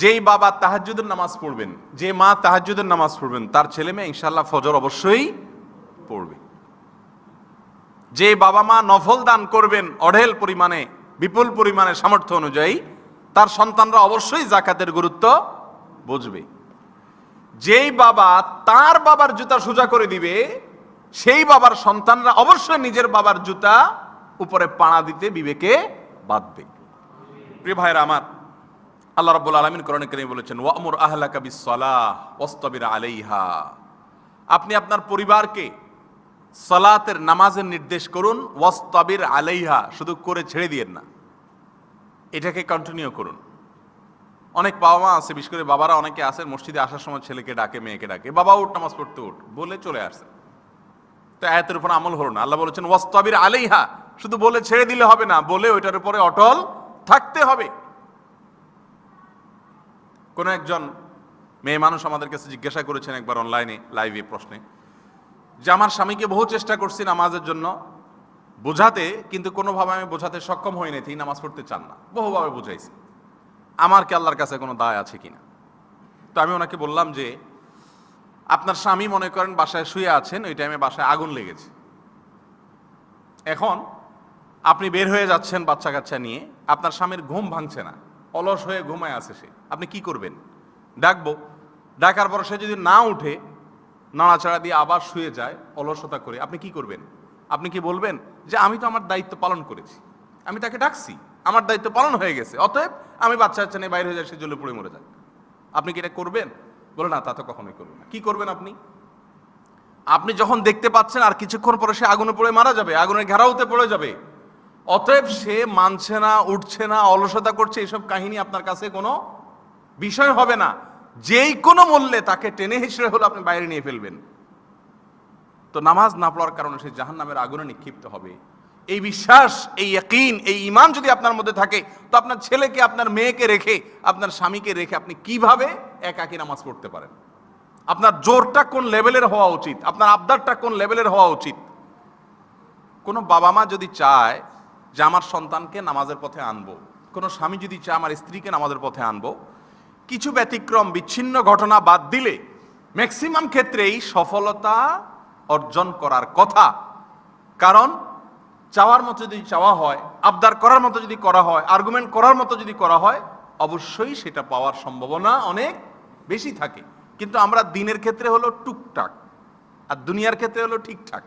যেই বাবা তাহাজ্জুদের নামাজ পড়বেন, যে মা তাহাজ্জুদের নামাজ পড়বেন, তার ছেলে মেয়ে ইনশাল্লাহ ফজর অবশ্যই পড়বে। যে বাবা মা নফল দান করবেন অঢেল পরিমাণে, বিপুল পরিমাণে সামর্থ্য অনুযায়ী, তার সন্তানরা অবশ্যই জাকাতের গুরুত্ব বুঝবে। যেই বাবা তার বাবার জুতা সোজা করে দিবে, সেই বাবার সন্তানরা অবশ্যই নিজের বাবার জুতা উপরে পাড়া দিতে বিবেকে বাঁধবে প্রিয় ভাইরা আমার আল্লাহ রাব্বুল আলামিন কোরআনে কারিমে বলেছেন, ওয়ামুর আহলাকা বিসসালাহ ওয়াসতাবির আলাইহা। আপনি আপনার পরিবারকে সালাতের নামাজের নির্দেশ করুন, ওয়াসতাবির আলাইহা, শুধু করে ছেড়ে দিয়েন না। এটাকে কন্টিনিউ করুন। অনেক বাবা মা আছে, বিশেষ করে বাবারা অনেকে আছেন, মসজিদে আসার সময় ছেলেকে ডাকে, মেয়েকে ডাকে বাবা উঠ, নামাজ পড়তে উঠ, বলে চলে আসছে তো আয়াতের উপর আমল হলো না। আল্লাহ বলেছেন, ওয়াস্তাবির আলাইহা, শুধু বলে ছেড়ে দিলে হবে না, বলে ওইটার উপরে অটল থাকতে হবে। কোন একজন মেয়ে মানুষ আমাদের কাছে জিজ্ঞাসা করেছেন একবার অনলাইনে লাইভে প্রশ্নে, যে আমার স্বামীকে বহু চেষ্টা করছি নামাজের জন্য, বোঝাতে, কিন্তু কোনোভাবে আমি বোঝাতে সক্ষম হইনি তিনি নামাজ পড়তে চান না। বহুভাবে বুঝাইছি। আমার কি আল্লাহর কাছে কোনো দায় আছে কিনা? তো আমি ওনাকে বললাম যে, আপনার স্বামী মনে করেন বাসায় শুয়ে আছেন, ওই টাইমে বাসায় আগুন লেগেছে। এখন আপনি বের হয়ে যাচ্ছেন বাচ্চা কাচ্চা নিয়ে, আপনার স্বামীর ঘুম ভাঙছে না। অলস হয়ে ঘুমায় আছে সে। আপনি কি করবেন? ডাকবো। ডাকার পর সে যদি না উঠে, নাড়াচাড়া দিয়ে আবার শুয়ে যায়, অলসতা করে, আপনি কি করবেন? আপনি কি বলবেন যে, আমি তো আমার দায়িত্ব পালন করেছি। আমি তাকে ডাকছি। আমার দায়িত্ব পালন হয়ে গেছে। অতএব আমি বাচ্চা বাচ্চা নিয়ে বাইরে হয়ে যায় সে জলে পড়ে মরে যায়। আপনি কি এটা করবেন? বলে, না, তা তো কখনোই করবেন না। কি করবেন আপনি? আপনি যখন দেখতে পাচ্ছেন আর কিছুক্ষণ পরে সে আগুনে পড়ে মারা যাবে, আগুনের ঘেরাওতে পড়ে যাবে অতএব সে মানছে না, উঠছে না, অলসতা করছে, এসব কাহিনী আপনার কাছে কোনো বিষয় হবে না। যেই কোনো মূল্যে তাকে টেনে হিসেবে হলে আপনি বাইরে নিয়ে ফেলবেন। তো নামাজ না পড়ার কারণে সে জাহান নামের আগুনে নিক্ষিপ্ত হবে। এই বিশ্বাস, এই ইয়াকিন, এই ইমান যদি আপনার মধ্যে থাকে, তো আপনার ছেলেকে, আপনার মেয়েকে রেখে, আপনার স্বামীকে রেখে আপনি কীভাবে একাকী নামাজ পড়তে পারেন? আপনার জোরটা কোন লেভেলের হওয়া উচিত? আপনার আবদারটা কোন লেভেলের হওয়া উচিত? কোনো বাবা মা যদি চায় যে আমার সন্তানকে নামাজের পথে আনব। কোনো স্বামী যদি চায় আমার স্ত্রীকে নামাজের পথে আনব। কিছু ব্যতিক্রম, বিচ্ছিন্ন ঘটনা বাদ দিলে ম্যাক্সিমাম ক্ষেত্রেই সফলতা অর্জন করার কথা। কারণ, চাওয়ার মতো যদি চাওয়া হয়, আবদার করার মতো যদি করা হয় আর্গুমেন্ট করার মতো যদি করা হয়, অবশ্যই সেটা পাওয়ার সম্ভাবনা অনেক বেশি থাকে। কিন্তু আমরা দিনের ক্ষেত্রে হলো টুকটাক, আর দুনিয়ার ক্ষেত্রে হলো ঠিকঠাক।